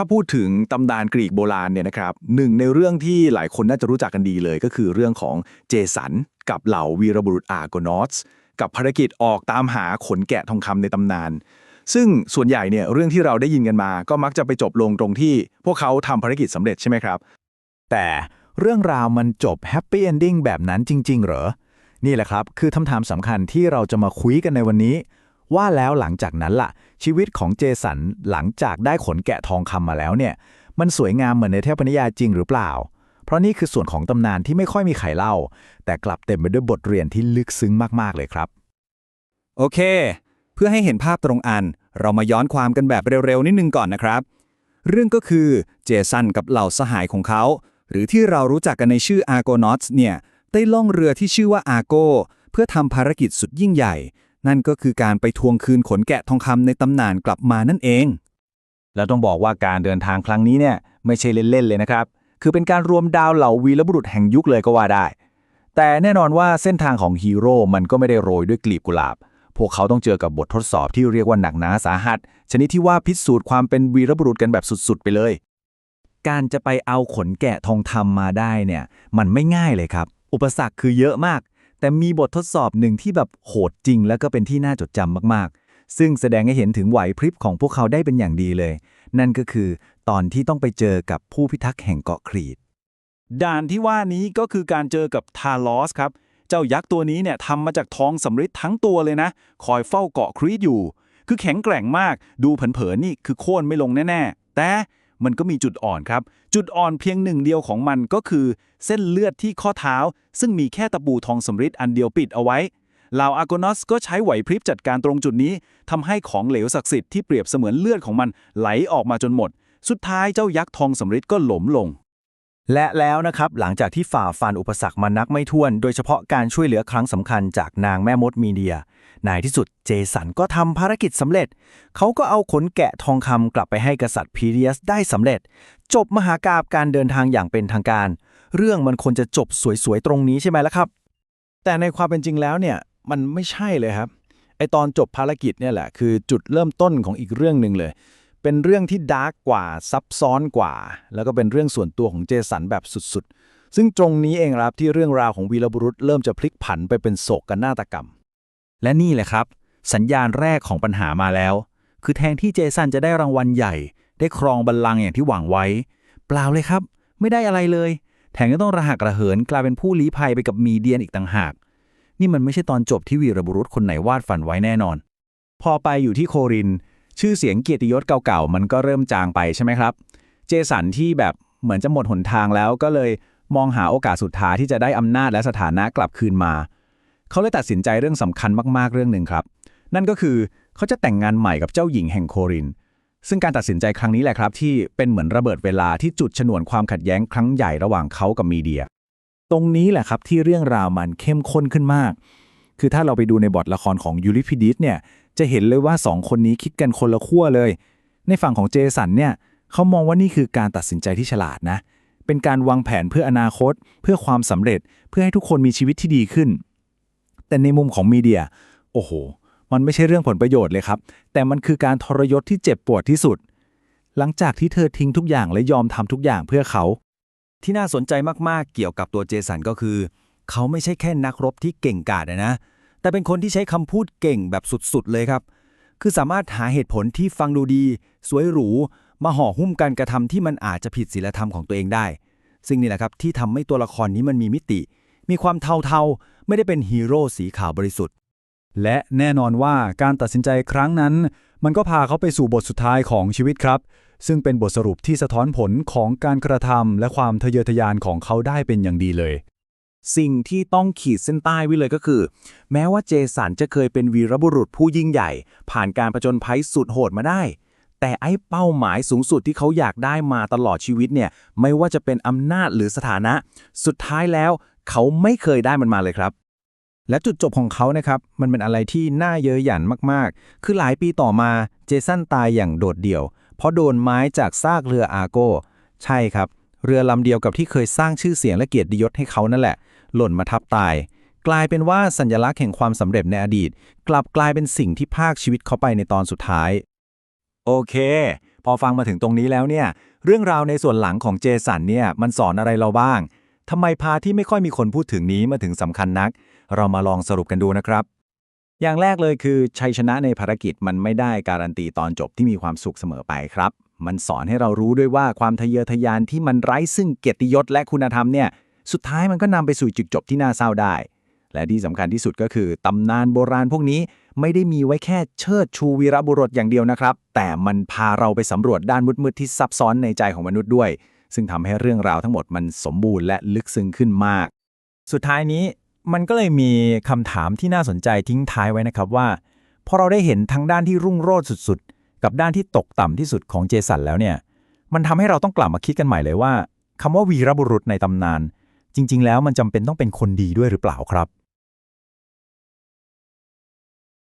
ถ้าพูดถึงตำนานกรีกโบราณเนี่ยนะครับหนึ่งในเรื่องที่หลายคนน่าจะรู้จักกันดีเลย ก็คือเรื่องของเจสันกับเหล่าวีรบุรุษอาร์โกนอสกับภารกิจออกตามหาขนแกะทองคำในตำนาน ซึ่งส่วนใหญ่เนี่ยเรื่องที่เราได้ยินกันมา ก็มักจะไปจบลงตรงที่ พวกเขาทำภารกิจสำเร็จใช่ไหมครับ แต่เรื่องราวมันจบแฮปปี้เอนดิ้งแบบนั้นจริง ๆ เหรอ นี่แหละครับ คือคำถามสำคัญที่เราจะมาคุยกันในวันนี้ ว่าแล้วหลังจากนั้นล่ะ ชีวิตของเจสันหลังจากได้ขนแกะทองคำมาแล้วเนี่ย มันสวยงามเหมือนในเทพนิยายจริงหรือเปล่า เพราะนี่คือส่วนของตำนานที่ไม่ค่อยมีใครเล่า แต่กลับเต็มไปด้วยบทเรียนที่ลึกซึ้งมากๆเลยครับ โอเค เพื่อให้เห็นภาพตรงอัน เรามาย้อนความกันแบบเร็วๆนิดนึงก่อนนะครับ เรื่องก็คือเจสันกับเหล่าสหายของเขา หรือที่เรารู้จักกันในชื่ออาร์โกนอตเนี่ยได้ล่องเรือที่ชื่อว่าอาร์โกเพื่อทำภารกิจสุดยิ่งใหญ่ นั่นก็คือการไปทวงคืนขนแกะทองคำในตำนานกลับมานั่นเอง แล้วต้องบอกว่าการเดินทางครั้งนี้เนี่ยไม่ใช่เล่นๆเลยนะครับ คือเป็นการรวมดาวเหล่าวีรบุรุษแห่งยุคเลยก็ว่าได้ แต่แน่นอนว่าเส้นทางของฮีโร่มันก็ไม่ได้โรยด้วยกลีบกุหลาบ พวกเขาต้องเจอกับบททดสอบที่เรียกว่าหนักหนาสาหัส ชนิดที่ว่าพิสูจน์ความเป็นวีรบุรุษกันแบบสุดๆ ไปเลย การจะไปเอาขนแกะทองคำมาได้เนี่ยมันไม่ง่ายเลยครับ อุปสรรคคือเยอะมาก แต่มีบททดสอบหนึ่งที่แบบโหดจริง แล้วก็เป็นที่น่าจดจำมากๆ ซึ่งแสดงให้เห็นถึงไหวพริบของพวกเขาได้เป็นอย่างดีเลย นั่นก็คือตอนที่ต้องไปเจอกับผู้พิทักษ์แห่งเกาะครีตด่านที่ว่านี้ก็คือการเจอกับทาลอสครับ เจ้ายักษ์ตัวนี้เนี่ยทำมาจากทองสำริดทั้งตัวเลยนะ คอยเฝ้าเกาะครีตอยู่ คือแข็งแกร่งมาก ดูเผินๆนี่คือโค่นไม่ลงแน่ๆ แต่ มันก็มีจุดอ่อนครับ จุดอ่อนเพียงหนึ่งเดียวของมันก็คือ เส้นเลือดที่ข้อเท้า ซึ่งมีแค่ตะปูทองสำริดอันเดียวปิดเอาไว้เหล่าอาร์โกนอสก็ใช้ไหวพริบจัดการตรงจุดนี้ทำให้ของเหลวศักดิ์สิทธิ์ที่เปรียบเสมือนเลือดของมันไหลออกมาจนหมด สุดท้ายเจ้ายักษ์ทองสำริดก็หล้มลง และแล้วนะครับหลังจากที่ฝ่าฟันอุปสรรคมานักไม่ถ้วน โดยเฉพาะการช่วยเหลือครั้งสำคัญจากนางแม่มดมีเดียในที่สุดเจสันก็ทำภารกิจสำเร็จ เขาก็เอาขนแกะทองคำกลับไปให้กษัตริย์พีเรียสได้สำเร็จ จบมหากาบการเดินทางอย่างเป็นทางการ เรื่องมันควรจะจบสวยๆตรงนี้ใช่ไหมล่ะครับ แต่ในความเป็นจริงแล้วเนี่ยมันไม่ใช่เลยครับไอตอนจบภารกิจเนี่ยแหละคือจุดเริ่มต้นของอีกเรื่องหนึ่งเลย เป็นเรื่องที่ดาร์กกว่าซับซ้อนกว่า แล้วก็เป็นเรื่องส่วนตัวของเจสันแบบสุดๆ ซึ่งตรงนี้เองครับที่เรื่องราวของวีรบุรุษเริ่มจะพลิกผันไปเป็นโศกกันาฏกรรม และนี่แหละครับ สัญญาณแรกของปัญหามาแล้ว คือแทนที่เจสันจะได้รางวัลใหญ่ ได้ครองบัลลังก์อย่างที่หวังไว้ เปล่าเลยครับ ไม่ได้อะไรเลย แถมก็ต้องระหักระเหินกลายเป็นผู้ลี้ภัยไปกับมีเดียนอีกต่างหาก นี่มันไม่ใช่ตอนจบที่วีรบุรุษคนไหนวาดฝันไว้แน่นอน พอไปอยู่ที่โคริน ชื่อเสียงเกียรติยศเก่าๆ มันก็เริ่มจางไปใช่ไหมครับ เจสันที่แบบเหมือนจะหมดหนทางแล้วก็เลยมองหาโอกาสสุดท้ายที่จะได้อำนาจและสถานะกลับคืนมา เขาเลยตัดสินใจเรื่องสำคัญมากๆเรื่องหนึ่งครับ นั่นก็คือเขาจะแต่งงานใหม่กับเจ้าหญิงแห่งโคริน ซึ่งการตัดสินใจครั้งนี้แหละครับ ที่เป็นเหมือนระเบิดเวลาที่จุดฉนวนความขัดแย้งครั้งใหญ่ระหว่างเขากับมีเดีย ตรงนี้แหละครับที่เรื่องราวมันเข้มข้นขึ้นมาก คือถ้าเราไปดูในบทละครของยูริพิดิสเนี่ย จะเห็นเลยว่าสองคนนี้คิดกันคนละขั้วเลย ในฝั่งของเจสันเนี่ยเขามองว่านี่คือการตัดสินใจที่ฉลาดนะ เป็นการวางแผนเพื่ออนาคต เพื่อความสำเร็จ เพื่อให้ทุกคนมีชีวิตที่ดีขึ้น แต่ในมุมของมีเดีย โอ้โห มันไม่ใช่เรื่องผลประโยชน์เลยครับ แต่มันคือการทรยศที่เจ็บปวดที่สุด หลังจากที่เธอทิ้งทุกอย่างและยอมทำทุกอย่างเพื่อเขา ที่น่าสนใจมากๆเกี่ยวกับตัวเจสันก็คือ เขาไม่ใช่แค่นักรบที่เก่งกาจนะ แต่เป็นคนที่ใช้คำพูดเก่งแบบสุดๆเลยครับ คือสามารถหาเหตุผลที่ฟังดูดี สวยหรู มาห่อหุ้มการกระทำที่มันอาจจะผิดศีลธรรมของตัวเองได้ ซึ่งนี่แหละครับที่ทำให้ตัวละครนี้มันมีมิติ มีความเทาๆ ไม่ได้เป็นฮีโร่สีขาวบริสุทธิ์ และแน่นอนว่าการตัดสินใจครั้งนั้น มันก็พาเขาไปสู่บทสุดท้ายของชีวิตครับ ซึ่งเป็นบทสรุปที่สะท้อนผลของการกระทำและความทะเยอทะยานของเขาได้เป็นอย่างดีเลย สิ่งที่ต้องขีดเส้นใต้ไว้เลยก็คือ แม้ว่าเจสันจะเคยเป็นวีรบุรุษผู้ยิ่งใหญ่ ผ่านการประจนภัยสุดโหดมาได้ แต่ไอ้เป้าหมายสูงสุดที่เขาอยากได้มาตลอดชีวิตเนี่ยไม่ว่าจะเป็นอำนาจหรือสถานะ สุดท้ายแล้ว เขาไม่เคยได้มันมาเลยครับและจุดจบของเขานะครับ มันเป็นอะไรที่น่าเย้ยหยันมาก ๆ คือหลายปีต่อมาเจสันตายอย่างโดดเดี่ยว เพราะโดนไม้จากซากเรืออาโกใช่ครับ เรือลำเดียวกับที่เคยสร้างชื่อเสียงและเกียรติยศให้เขานั่นแหละ หล่นมาทับตาย กลายเป็นว่าสัญลักษณ์แห่งความสำเร็จในอดีต กลับกลายเป็นสิ่งที่พากชีวิตเขาไปในตอนสุดท้าย โอเค พอฟังมาถึงตรงนี้แล้วเนี่ย เรื่องราวในส่วนหลังของเจสันเนี่ยมันสอนอะไรเราบ้างทำไมพาที่ไม่ค่อยมีคนพูดถึงนี้มาถึงสำคัญนัก เรามาลองสรุปกันดูนะครับ อย่างแรกเลยคือชัยชนะในภารกิจมันไม่ได้การันตีตอนจบที่มีความสุขเสมอไปครับ มันสอนให้เรารู้ด้วยว่าความทะเยอทะยานที่มันไร้ซึ่งเกียรติยศและคุณธรรมเนี่ย สุดท้ายมันก็นำไปสู่จุดจบที่น่าเศร้าได้ และที่สำคัญที่สุดก็คือตำนานโบราณพวกนี้ไม่ได้มีไว้แค่เชิดชูวีรบุรุษอย่างเดียวนะครับ แต่มันพาเราไปสำรวจด้านมืดๆที่ซับซ้อนในใจของมนุษย์ด้วย ซึ่งทำให้เรื่องราวทั้งหมดมันสมบูรณ์และลึกซึ้งขึ้นมาก สุดท้ายนี้มันก็เลยมีคำถามที่น่าสนใจทิ้งท้ายไว้นะครับว่าพอเราได้เห็นทั้งด้านที่รุ่งโรจน์สุดๆ กับด้านที่ตกต่ำที่สุดของเจสันแล้วเนี่ย มันทำให้เราต้องกลับมาคิดกันใหม่เลยว่าคำว่าวีรบุรุษในตำนาน จริง ๆ แล้วมันจำเป็นต้องเป็นคนดีด้วยหรือเปล่าครับ